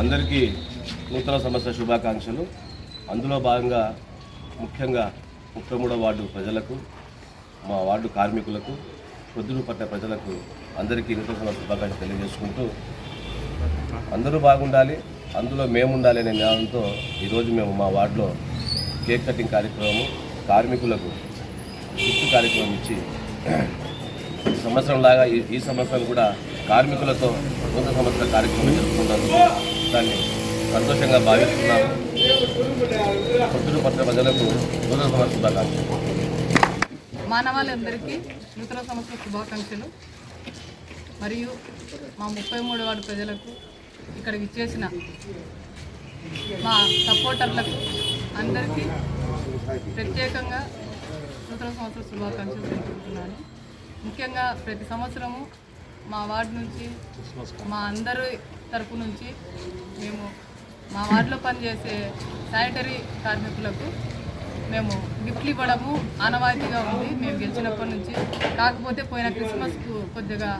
అందరికీ నూతన సంవత్సర శుభాకాంక్షలు. అందులో భాగంగా ముఖ్యంగా ముప్పై మూడో వార్డు ప్రజలకు మా వార్డు కార్మికులకు పొద్దులు పట్ల ప్రజలకు అందరికీ నూతన సంవత్సర శుభాకాంక్షలు తెలియజేసుకుంటూ అందరూ బాగుండాలి అందులో మేము ఉండాలి అనే నినాదంతో ఈరోజు మేము మా వార్డులో కేక్ కటింగ్ కార్యక్రమము కార్మికులకు గిఫ్ట్ కార్యక్రమం ఇచ్చి సంవత్సరం లాగా ఈ ఈ సంవత్సరం కూడా కార్మికులతో నూతన సంవత్సర కార్యక్రమం జరుపుకుంటాను దాన్ని సంతోషంగా భావిస్తున్నాము. పొద్దున పట్ల ప్రజలకు నూతన సంవత్సర శుభాకాంక్షలు నూతన సంవత్సర శుభాకాంక్షలు. మరియు మా ముప్పై మూడు వార్డు ప్రజలకు ఇక్కడికి ఇచ్చేసిన మా సపోర్టర్లకు అందరికీ ప్రత్యేకంగా నూతన సంవత్సర శుభాకాంక్షలు తెలుపుతున్నాను. ముఖ్యంగా ప్రతి సంవత్సరము మా వార్డు నుంచి మా అందరూ తరపు నుంచి మేము మా వార్డులో పనిచేసే శానిటరీ కార్మికులకు మేము గిఫ్ట్లు ఇవ్వడము ఆనవాయితీగా ఉంది. మేము గెలిచినప్పటి నుంచి. కాకపోతే పోయిన క్రిస్మస్కు కొద్దిగా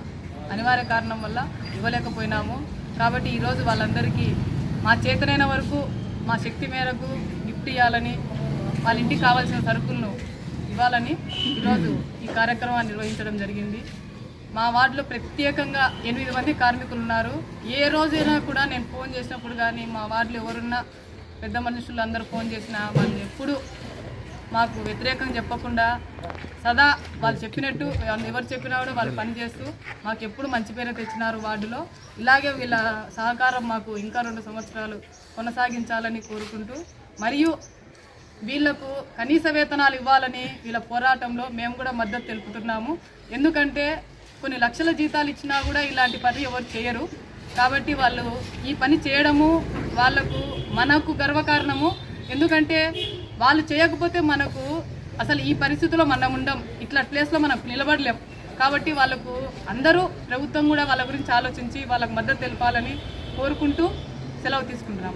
అనివార్య కారణం వల్ల ఇవ్వలేకపోయినాము. కాబట్టి ఈరోజు వాళ్ళందరికీ మా చేతనైన వరకు మా శక్తి మేరకు గిఫ్ట్ ఇవ్వాలని వాళ్ళ ఇంటికి కావాల్సిన సరుకులను ఇవ్వాలని ఈరోజు ఈ కార్యక్రమాన్ని నిర్వహించడం జరిగింది. మా వార్డులో ప్రత్యేకంగా ఎనిమిది మంది కార్మికులు ఉన్నారు. ఏ రోజైనా కూడా నేను ఫోన్ చేసినప్పుడు కానీ మా వార్డులో ఎవరున్నా పెద్ద మనుషులు అందరూ ఫోన్ చేసినా వాళ్ళు ఎప్పుడు మాకు వ్యతిరేకం చెప్పకుండా సదా వాళ్ళు చెప్పినట్టు ఎవరు చెప్పినా కూడా వాళ్ళు పనిచేస్తూ మాకు ఎప్పుడు మంచి పేరు తెచ్చినారు వార్డులో. ఇలాగే వీళ్ళ సహకారం మాకు ఇంకా రెండు సంవత్సరాలు కొనసాగించాలని కోరుకుంటూ మరియు వీళ్ళకు కనీస వేతనాలు ఇవ్వాలని వీళ్ళ పోరాటంలో మేము కూడా మద్దతు తెలుపుతున్నాము. ఎందుకంటే కొన్ని లక్షల జీతాలు ఇచ్చినా కూడా ఇలాంటి పని ఎవరు చేయరు. కాబట్టి వాళ్ళు ఈ పని చేయడము వాళ్ళకు మనకు గర్వకారణము. ఎందుకంటే వాళ్ళు చేయకపోతే మనకు అసలు ఈ పరిస్థితిలో మనం ఉండం ఇట్లా ప్లేస్లో మనం నిలబడలేం. కాబట్టి వాళ్ళకు అందరూ ప్రభుత్వం కూడా వాళ్ళ గురించి ఆలోచించి వాళ్ళకు మద్దతు తెలపాలని కోరుకుంటూ సెలవు తీసుకుంటున్నాం.